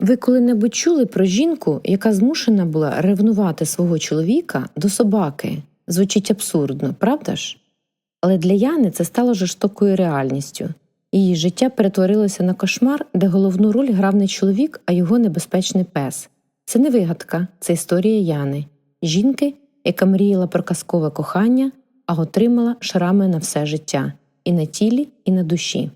Ви коли-небудь чули про жінку, яка змушена була ревнувати свого чоловіка до собаки? Звучить абсурдно, правда ж? Але для Яни це стало жорстокою реальністю. Її життя перетворилося на кошмар, де головну роль грав не чоловік, а його небезпечний пес. Це не вигадка, це історія Яни, жінки, яка мріяла про казкове кохання, а отримала шрами на все життя і на тілі, і на душі.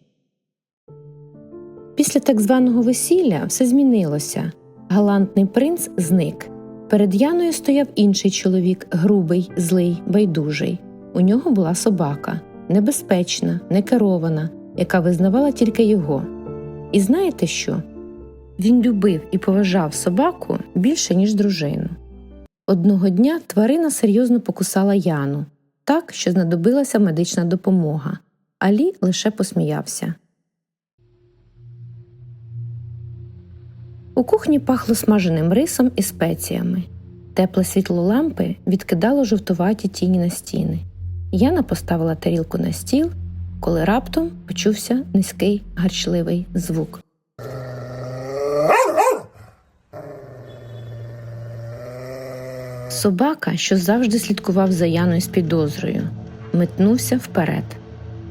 Після так званого весілля все змінилося. Галантний принц зник. Перед Яною стояв інший чоловік, грубий, злий, байдужий. У нього була собака, небезпечна, некерована, яка визнавала тільки його. І знаєте що? Він любив і поважав собаку більше, ніж дружину. Одного дня тварина серйозно покусала Яну, так, що знадобилася медична допомога. Алі лише посміявся. У кухні пахло смаженим рисом і спеціями. Тепле світло лампи відкидало жовтуваті тіні на стіни. Яна поставила тарілку на стіл, коли раптом почувся низький гарчливий звук. Собака, що завжди слідкував за Яною з підозрою, метнувся вперед.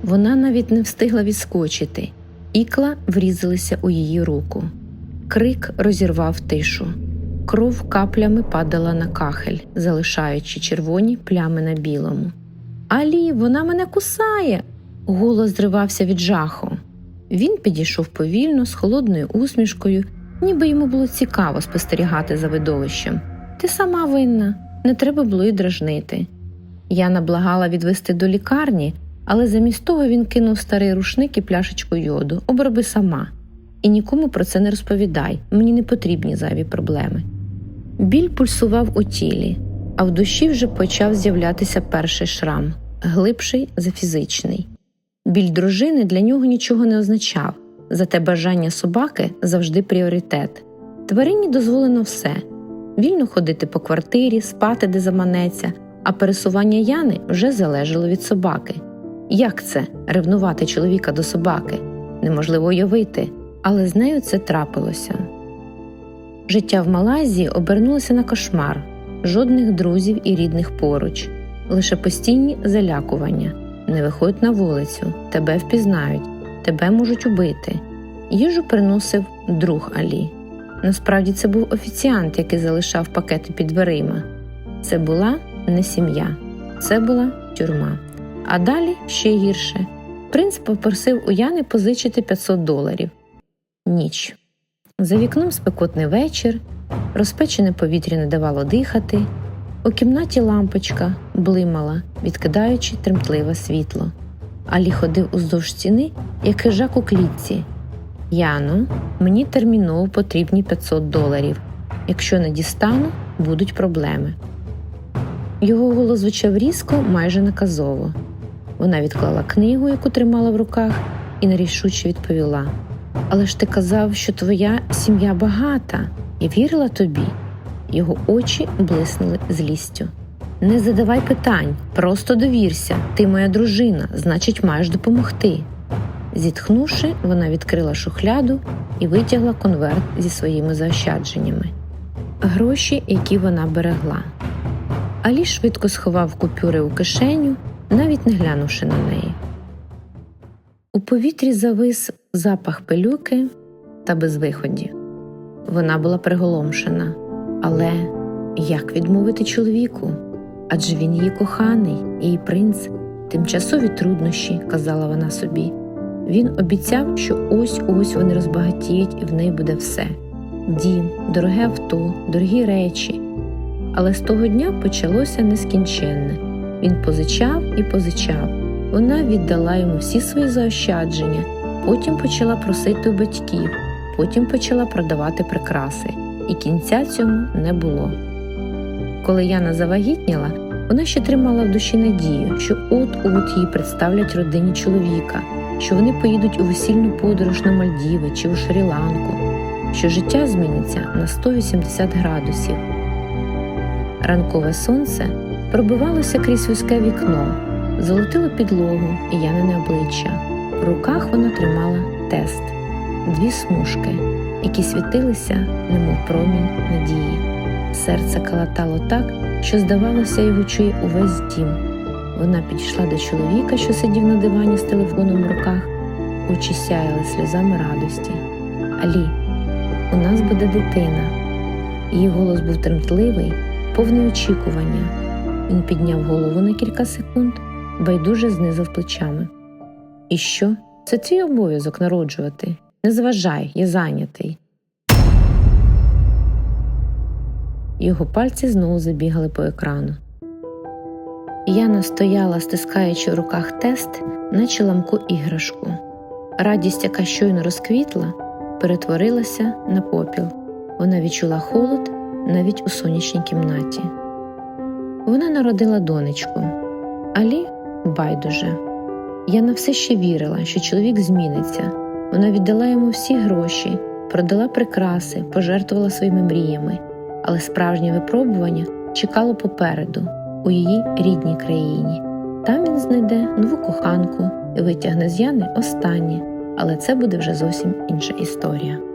Вона навіть не встигла відскочити, ікла врізалися у її руку. Крик розірвав тишу. Кров каплями падала на кахель, залишаючи червоні плями на білому. Алі, вона мене кусає. Голос зривався від жаху. Він підійшов повільно, з холодною усмішкою, ніби йому було цікаво спостерігати за видовищем. Ти сама винна, не треба було й дражнити. Яна благала відвести до лікарні, але замість того він кинув старий рушник і пляшечку йоду. Оброби сама. І нікому про це не розповідай, мені не потрібні зайві проблеми. Біль пульсував у тілі, а в душі вже почав з'являтися перший шрам, глибший за фізичний. Біль дружини для нього нічого не означав, зате бажання собаки завжди пріоритет. Тварині дозволено все вільно ходити по квартирі, спати, де заманеться, а пересування Яни вже залежало від собаки. Як це ревнувати чоловіка до собаки? Неможливо уявити, але з нею це трапилося. Життя в Малайзії обернулося на кошмар, жодних друзів і рідних поруч, лише постійні залякування. Не виходь на вулицю, тебе впізнають, тебе можуть убити. Їжу приносив друг Алі. Насправді це був офіціант, який залишав пакети під дверима. Це була не сім'я, це була тюрма. А далі ще гірше. Принц попросив у Яни позичити 500 доларів. Ніч. За вікном спекотний вечір, розпечене повітря не давало дихати. У кімнаті лампочка блимала, відкидаючи тремтливе світло. Алі ходив уздовж стіни, як хижак у клітці. Яно, мені терміново потрібні 500 доларів. Якщо не дістану, будуть проблеми. Його голос звучав різко, майже наказово. Вона відклала книгу, яку тримала в руках, і нерішуче відповіла: Але ж ти казав, що твоя сім'я багата, я вірила тобі. Його очі блиснули злістю. Не задавай питань, просто довірся. Ти моя дружина, значить, маєш допомогти. Зітхнувши, вона відкрила шухляду і витягла конверт зі своїми заощадженнями, гроші, які вона берегла. Алі швидко сховав купюри у кишеню, навіть не глянувши на неї. У повітрі завис запах пилюки та безвиході. Вона була приголомшена. Але як відмовити чоловіку? Адже він її коханий, її принц, тимчасові труднощі, казала вона собі. Він обіцяв, що ось ось вони розбагатіють і в неї буде все дім, дороге авто, дорогі речі. Але з того дня почалося нескінченне. Він позичав і позичав. Вона віддала йому всі свої заощадження, потім почала просити у батьків, потім почала продавати прикраси і кінця цьому не було. Коли Яна завагітніла, вона ще тримала в душі надію, що от-от її представлять родині чоловіка, що вони поїдуть у весільну подорож на Мальдіви чи у Шрі-Ланку, що життя зміниться на 180 градусів. Ранкове сонце пробивалося крізь вузьке вікно, золотило підлогу і Янине обличчя. В руках вона тримала тест, дві смужки які світилися, немов промінь надії. Серце калатало так, що, здавалося, його чує увесь дім. Вона підійшла до чоловіка, що сидів на дивані з телефоном в руках, очі сяяли сльозами радості. Алі, у нас буде дитина. Її голос був тремтливий, повний очікування. Він підняв голову на кілька секунд, байдуже знизав плечами. І що? Це твій обов'язок народжувати. Не зважай, я зайнятий. Його пальці знову забігали по екрану. Яна стояла, стискаючи в руках тест, наче ламку іграшку. Радість, яка щойно розквітла, перетворилася на попіл. Вона відчула холод навіть у сонячній кімнаті. Вона народила донечку, Алі байдуже. Яна все ще вірила, що чоловік зміниться. Вона віддала йому всі гроші, продала прикраси, пожертвувала своїми мріями, але справжнє випробування чекало попереду, у її рідній країні. Там він знайде нову коханку і витягне з Яни останнє, але це буде вже зовсім інша історія.